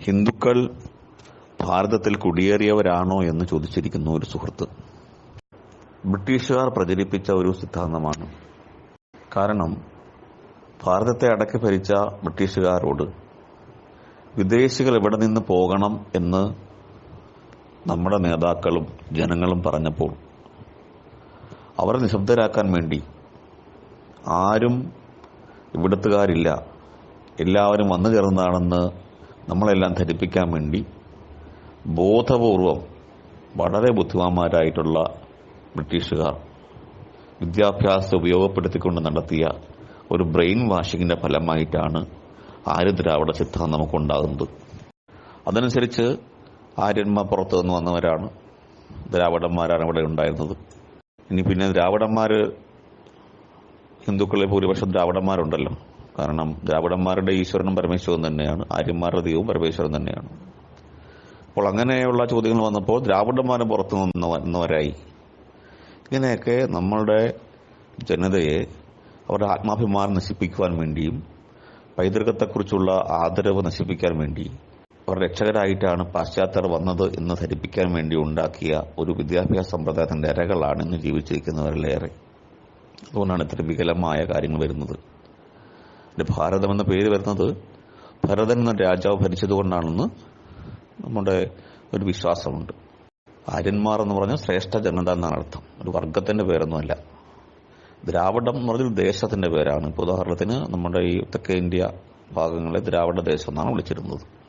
ഹിന്ദുക്കൾ ഭാരതത്തിൽ കുടിയേറിയവരാണോ എന്ന് ചോദിച്ചിരിക്കുന്നു ഒരു സുഹൃത്ത്. ബ്രിട്ടീഷുകാർ പ്രചരിപ്പിച്ച ഒരു സിദ്ധാന്തമാണ്. കാരണം ഭാരതത്തെ അടക്കി ഭരിച്ച ബ്രിട്ടീഷുകാരോട് വിദേശികൾ ഇവിടെ നിന്ന് പോകണം എന്ന് നമ്മുടെ നേതാക്കളും ജനങ്ങളും പറഞ്ഞപ്പോൾ അവരെ നിശബ്ദരാക്കാൻ വേണ്ടി ആരും ഇവിടുത്തുകാരില്ല എല്ലാവരും വന്നു ചേർന്നതാണെന്ന് നമ്മളെല്ലാം ധരിപ്പിക്കാൻ വേണ്ടി ബോധപൂർവം വളരെ ബുദ്ധിമാന്മാരായിട്ടുള്ള ബ്രിട്ടീഷുകാർ വിദ്യാഭ്യാസം ഉപയോഗപ്പെടുത്തിക്കൊണ്ട് നടത്തിയ ഒരു ബ്രെയിൻ വാഷിങ്ങിന്റെ ഫലമായിട്ടാണ് ആര്യദ്രാവിഡ സിദ്ധാന്തം നമുക്കുണ്ടാകുന്നത്. അതനുസരിച്ച് ആര്യന്മാർ പുറത്തു നിന്ന് വന്നവരാണ്. ദ്രാവിഡന്മാരാണ് ഇവിടെ ഉണ്ടായിരുന്നത്. ഇനി പിന്നെ ദ്രാവിഡന്മാര് ഹിന്ദുക്കളിൽ ഭൂരിപക്ഷം ദ്രാവിഡന്മാരുണ്ടല്ലോ. കാരണം ദ്രാവിഡന്മാരുടെ ഈശ്വരനും പരമേശ്വരൻ തന്നെയാണ് ആര്യന്മാരുടെ ദൈവവും പരമേശ്വരൻ തന്നെയാണ്. അപ്പോൾ അങ്ങനെയുള്ള ചോദ്യങ്ങൾ വന്നപ്പോൾ ദ്രാവിഡന്മാർ പുറത്തു നിന്ന് വന്നവരായി. ഇങ്ങനെയൊക്കെ നമ്മളുടെ ജനതയെ അവരുടെ ആത്മാഭിമാനം നശിപ്പിക്കുവാൻ വേണ്ടിയും പൈതൃകത്തെക്കുറിച്ചുള്ള ആദരവ് നശിപ്പിക്കാൻ വേണ്ടി അവർ രക്ഷകരായിട്ടാണ് പാശ്ചാത്യർ വന്നത് എന്ന് ധരിപ്പിക്കാൻ വേണ്ടി ഉണ്ടാക്കിയ ഒരു വിദ്യാഭ്യാസ സമ്പ്രദായത്തിന്റെ ഇരകളാണ് ഇന്ന് ജീവിച്ചിരിക്കുന്നവരിലേറെ. അതുകൊണ്ടാണ് ഇത്ര വികലമായ കാര്യങ്ങൾ വരുന്നത്. ഇതിന്റെ ഭാരതം എന്ന പേര് വരുന്നത് ഭരതൻ എന്ന രാജാവ് ഭരിച്ചതുകൊണ്ടാണെന്ന് നമ്മുടെ ഒരു വിശ്വാസമുണ്ട്. ആര്യന്മാർ എന്ന് പറഞ്ഞാൽ ശ്രേഷ്ഠ ജനത എന്നാണ് അർത്ഥം. ഒരു വർഗത്തിന്റെ പേരൊന്നുമല്ല. ദ്രാവിഡം എന്ന് പറഞ്ഞൊരു ദേശത്തിന്റെ പേരാണ്. ഇപ്പോൾ ഉദാഹരണത്തിന് നമ്മുടെ ഈ തെക്കേ ഇന്ത്യ ഭാഗങ്ങളെ ദ്രാവിഡ ദേശം എന്നാണ് വിളിച്ചിരുന്നത്.